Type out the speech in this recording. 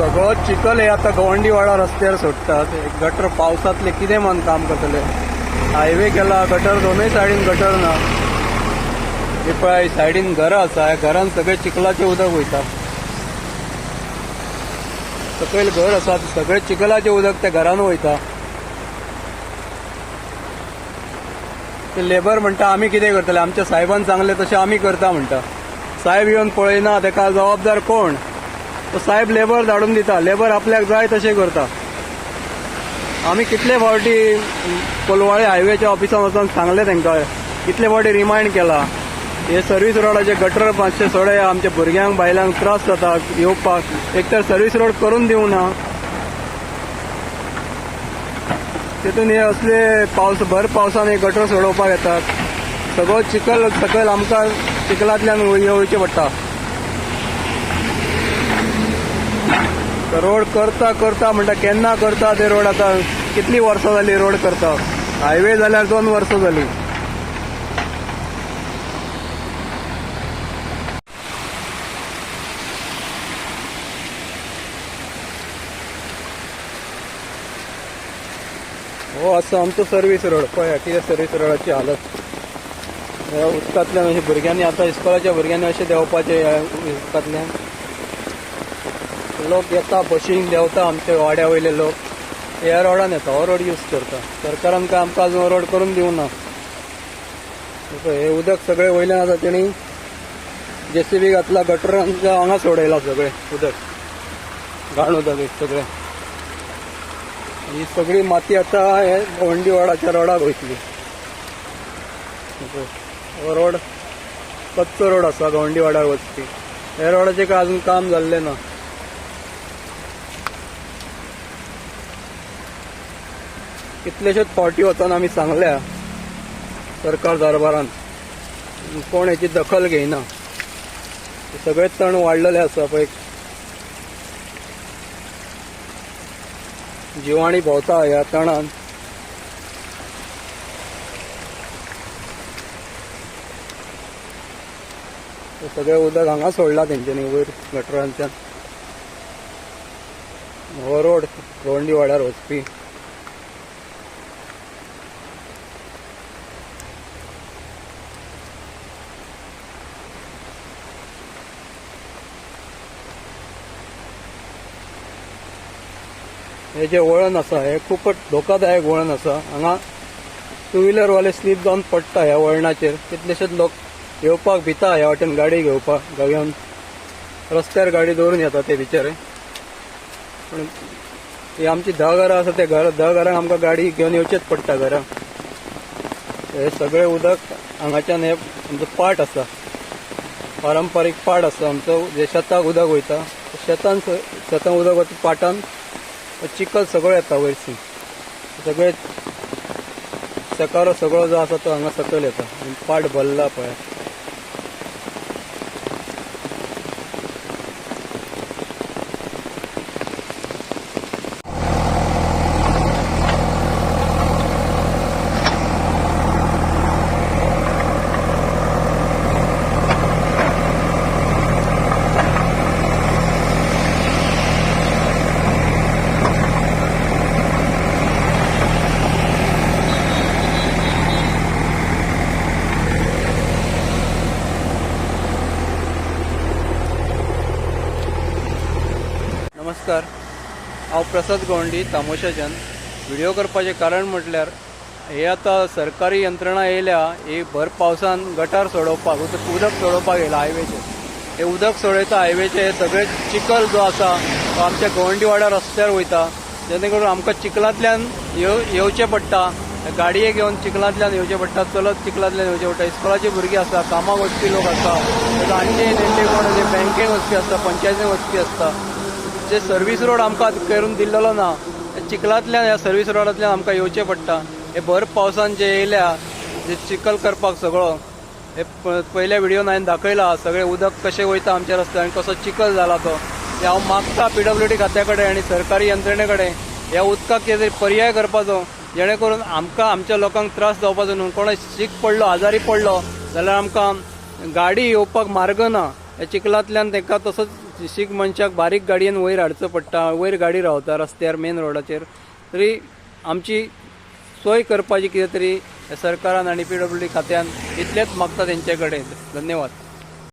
सगळो चिखल हे आता गवंडीवाडा रस्त्यार सोडटात गटर पावसातले कितें मन काम करतले? हायवे केला गटर दोनूय सायडीन गटर ना. हे पळय सायडीन घरां आसा ह्या घरान सगळे चिखलाचे उदक वयता. सकयल घर आसा सगळे चिखलाचें उदक त्या घरान वयता. ते लेबर म्हणटा आमी कितें करतले? आमच्या साहेबान सांगले तशें आमी करता म्हणटा. साहेब येवन पळयना तेका जबाबदार कोण? साहेब लेबर धाडून दिता. लेबर आपल्याक जाय तशें करता. आमी कितले फावटी कोलवाळे हायवेच्या ऑफिसान वचून सांगले तांकां कितले फावटी रिमायंड केला. हे सर्व्हिस रोडाचे गटर मातशे सोडे आमच्या भुरग्यांक बायलांक त्रास जाता येवपाक. एक तर सर्व्हिस रोड करून दिवं ना. तितून हे असले पावस भर पावसान हे गटर सोडोवपाक येतात. सगळो चिखल सकयल आमकां चिखलांतल्यान येवचे पडटा. रोड करता करता म्हणटा केन्ना करता ते रोड आतां कितली वर्सां जाली रोड करता? हायवे जाल्यार दोन वर्सां जाली हो आसा आमचो सर्वीस रोड पळया कितें सर्वीस रोडाची हालत. ह्या उदकांतल्यान अशें म्हणजे भुरग्यांनी आतां इस्कॉलाच्या भुरग्यांनी अशें देंवपाचें उदकातल्यान उदकांतल्यान लोक येता बशीन देंवता आमचे वाड्या वयले लोक. ह्या रोडान येता हो रोड यूज करता. सरकारान काय आमकां अजून रोड करून दिवं ना? हे उदक सगळे वयल्यान आसा तेणी. जेसीबी घातला गटरांच्या हांगा सोडयला सगळे उदक. घाण उदक सगळे. ही सगळी माती आता हे भवंडीवाडाच्या रोडाक वयतली. हो रोड कच्चो रोड आसा गवंडीवाड्यार वचपी हे रोडाचे काय अजून काम जाल्लें ना? कितलेशेच फावटी वचोन आमी सांगल्या सरकार दरबारान कोण हेची दखल घेयना सगळे तण वाडलेले आसा पळय जिवाणी भोंवता ह्या तणान. सगळें सगळे उदक हांगा सोडला तेंच्यांनी वयर गटरांच्यान. हो रोड रोंडी वाड्यार वचपी. हे जे वळण आसा हे खूपच धोकादायक वळण आसा हांगा टू व्हिलर वाले स्लीप जावन पडटा ह्या वळणाचेर. कितलेशेच लोक येवपाक भिता ह्या वाटेन गाडी घेवपाक गावयान रस्त्यार गाडी दवरून येता ते बिचारे. पूण ही आमची धा घरां आसा ते घर धा घरांक आमकां गाडी घेवन येवचेच पडटा घरा. हे सगळे उदक हांगाच्यान हे आमचो पाट आसा. पारंपारीक पाट आसा. आमचो जे शेताक उदक वयता शेतान शेतां उदक वता पाटान चिखल सगळो येता वयरसून सगळे सकारो सगळो जो आसा तो हांगा सकयल येता. आनी पाट भरला पळय नमस्कार. हांव प्रसाद गवंडी तामोशाच्यान व्हिडिओ करपाचें कारण म्हटल्यार हे आतां सरकारी यंत्रणा येयल्या ही भर पावसान गटार सोडोवपाक उदक उदक सोडोवपाक येयला हायवेचेर. हे उदक सोडयता हायवेचे सगळे चिखल जो आसा तो आमच्या गवंडीवाडा रस्त्यार वयता. जेणे करून आमकां चिखलांतल्यान येव येवचें पडटा. गाडये घेवन चिखलांतल्यान येवचें पडटा चलत चिखलांतल्यान येवचें पडटा. इस्कॉलाची भुरगीं आसा कामाक वचपी लोक आसा. जाणटे नेणटे कोण बँकेन वचपी आसता पंचायतीन वचपी आसता. जे सर्वीस रोड आमकां करून दिल्लो ना चिखलांतल्यान ह्या सर्वीस रोडांतल्यान आमकां येवचें पडटा. हे भर पावसान जे येयल्या जे चिखल करपाक सगळो हे पयल्या व्हिडिओन हांवें दाखयला सगळें उदक कशें वयता आमच्या रस्त्यार आनी कसो चिखल जाला तो. हे हांव मागता पीडब्ल्यू डी खात्या कडेन आनी सरकारी यंत्रणे कडेन ह्या उदकाक कितें तरी पर्याय करपाचो जेणे करून आमकां आमच्या लोकांक त्रास जावपाचो न्हू. कोणा शीक पडलो आजारी पडलो जाल्यार आमकां गाडी येवपाक मार्ग ना. हे चिखलांतल्यान तांकां तसोच शीक मनशाक बारीक गाडयेन वयर हाडचो पडटा वयर गाडी रावता रस्त्यार मेन रोडाचेर तरी आमची सोय करपाची कितें तरी सरकारान आनी पी डब्ल्यू डी खात्यान इतलेंच मागता तेंचे कडेन धन्यवाद.